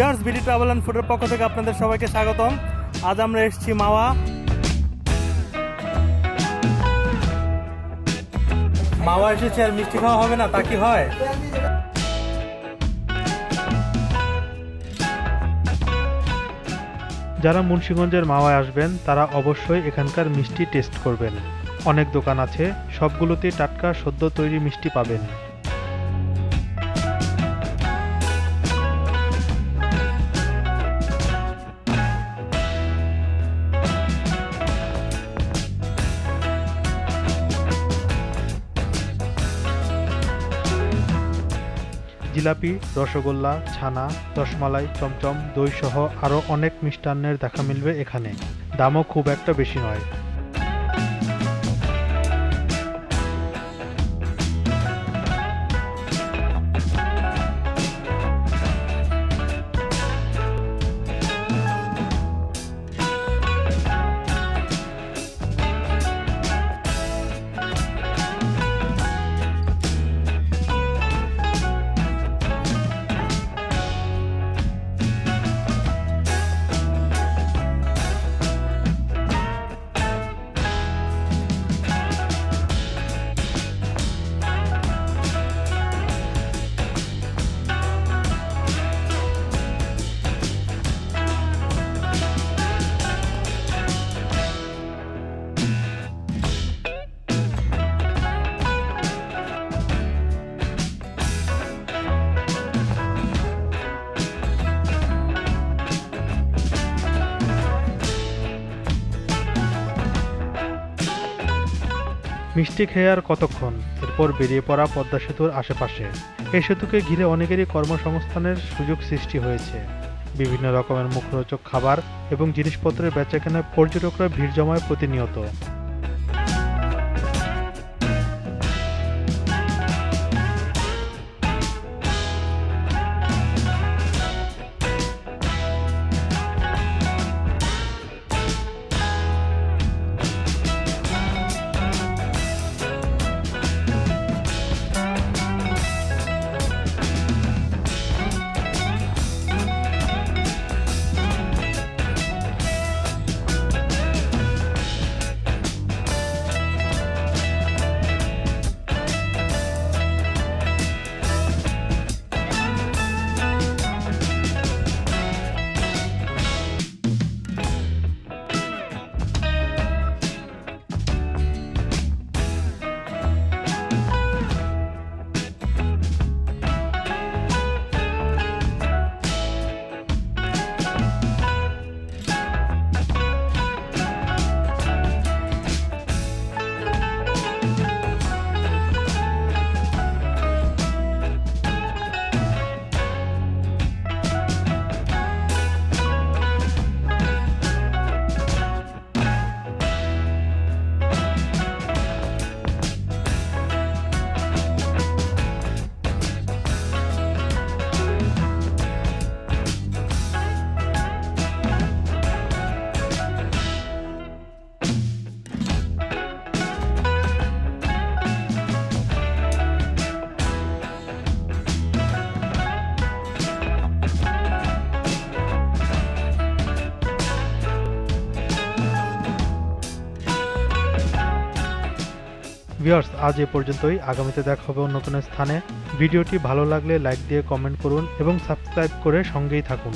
Viewers BD travel and ফুডের পক্ষ থেকে আপনাদের সবাইকে স্বাগতম। আজ আমরা এসেছি মাওয়া। মাওয়া এসেছে আর মিষ্টি খাওয়া হবে না, তা কি হয়? যারা মুন্সিগঞ্জের মাওয়ায় আসবেন, তারা অবশ্যই এখানকার মিষ্টি টেস্ট করবেন। অনেক দোকান আছে সবগুলোতেই টাটকা সদ্য তৈরি মিষ্টি পাবেন। জিলাপি, রসগোল্লা, ছানা, রসমালাই, চমচম, দই সহ আরও অনেক মিষ্টান্নের দেখা মিলবে এখানে। দামও খুব একটা বেশি নয়। মিষ্টি খেয়ে আর কতক্ষণ? এরপর বেরিয়ে পড়া পদ্মা সেতুর আশেপাশে। এই সেতুকে ঘিরে অনেকেরই কর্মসংস্থানের সুযোগ সৃষ্টি হয়েছে। বিভিন্ন রকমের মুখরোচক খাবার এবং জিনিসপত্রের বেচাকেনায় পর্যটকরা ভিড় জমায় প্রতিনিয়ত। ভিউয়ার্স, আজ এ পর্যন্তই। আগামীতে দেখা হবে অন্য কোনো স্থানে। ভিডিওটি ভালো লাগলে লাইক দিয়ে কমেন্ট করুন এবং সাবস্ক্রাইব করে সঙ্গেই থাকুন।